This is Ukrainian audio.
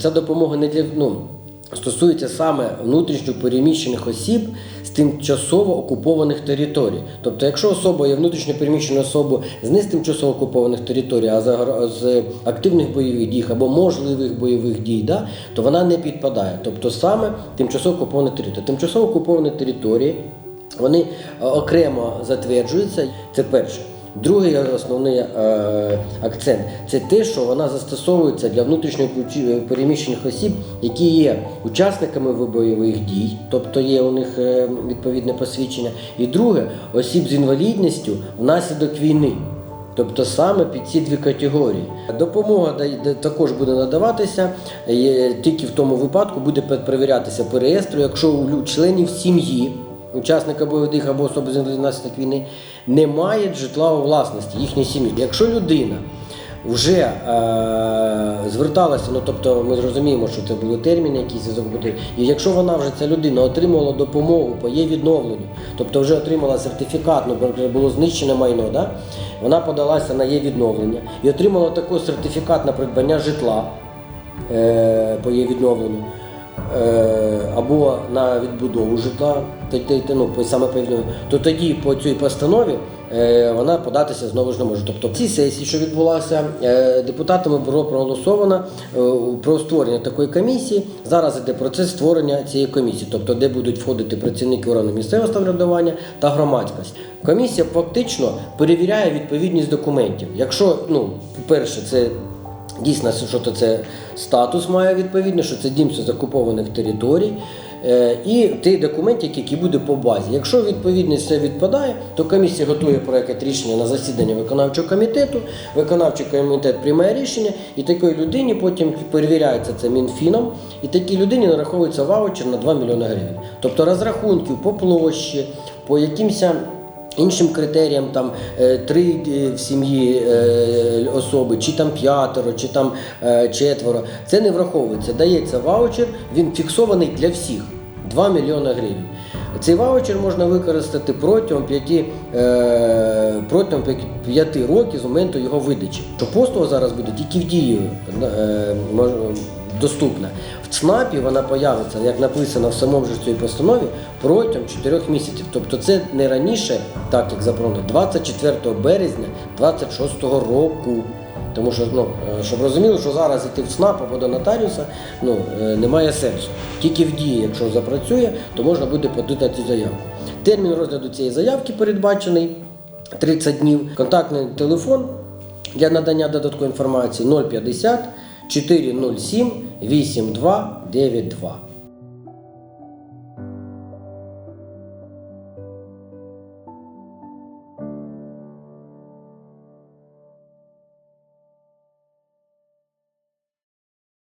Ця допомога не для ну, стосується саме внутрішньо переміщених осіб з тимчасово окупованих територій. Тобто, якщо особа є внутрішньо переміщена особа з не з тимчасово окупованих територій, а з, активних бойових дій або можливих бойових дій, да, то вона не підпадає. Тобто саме тимчасово окуповані території. Тимчасово окуповані території вони е, окремо затверджуються. Це перше. Другий основний е, акцент це те, що вона застосовується для внутрішньо переміщених осіб, які є учасниками бойових дій, тобто є у них е, відповідне посвідчення. І друге осіб з інвалідністю внаслідок війни. Тобто саме під ці дві категорії. Допомога також буде надаватися, е, тільки в тому випадку буде перевірятися по реєстру, якщо у членів сім'ї, учасника бойових або особи з внаслідок війни, немає житла у власності їхньої сім'ї. Якщо людина вже е, зверталася, ну тобто ми зрозуміємо, що це були терміни, якісь закупити. І якщо вона вже ця людина отримала допомогу по її відновленню, тобто вже отримала сертифікат, ну було знищене майно, да? вона подалася на її відновлення і отримала такий сертифікат на придбання житла е, по її відновленню. Е, Або на відбудову житла, ну, саме то тоді по цій постанові е, вона податися знову ж не може. Тобто в цій сесії, що відбулася, е, депутатами було проголосовано про створення такої комісії. Зараз іде процес створення цієї комісії, тобто де будуть входити працівники органу місцевого самоврядування та громадськість. Комісія фактично перевіряє відповідність документів. Якщо, ну, по-перше, це Дійсно, що то це статус має відповідно, що це дім з окупованих територій. Е, І ті документи, які буде по базі. Якщо відповідність все відпадає, то комісія готує проект рішення на засідання виконавчого комітету. Виконавчий комітет приймає рішення, і такій людині потім перевіряється це Мінфіном, і такій людині нараховується ваучер на 2 мільйони гривень. Тобто розрахунків по площі, по якимось іншим критеріям, там е, три е, в сім'ї е, особи, чи там п'ятеро, чи там четверо. Це не враховується. Дається ваучер, він фіксований для всіх 2 мільйони гривень. Цей ваучер можна використати протягом 5, е, протягом 5 років з моменту його видачі. Що послуга зараз буде тільки в дії доступна. В ЦНАПі вона появиться, як написано в самому ж цій постанові, протягом 4 місяців. Тобто це не раніше, так як заборонено, 24 березня 26 року. Тому що, ну, е, щоб розуміли, що зараз іти в ЦНАП або до нотаріуса ну, е, немає сенсу. Тільки в дії, якщо запрацює, то можна буде подати заявку. Термін розгляду цієї заявки передбачений 30 днів. Контактний телефон для надання додаткової інформації 050 407 8292.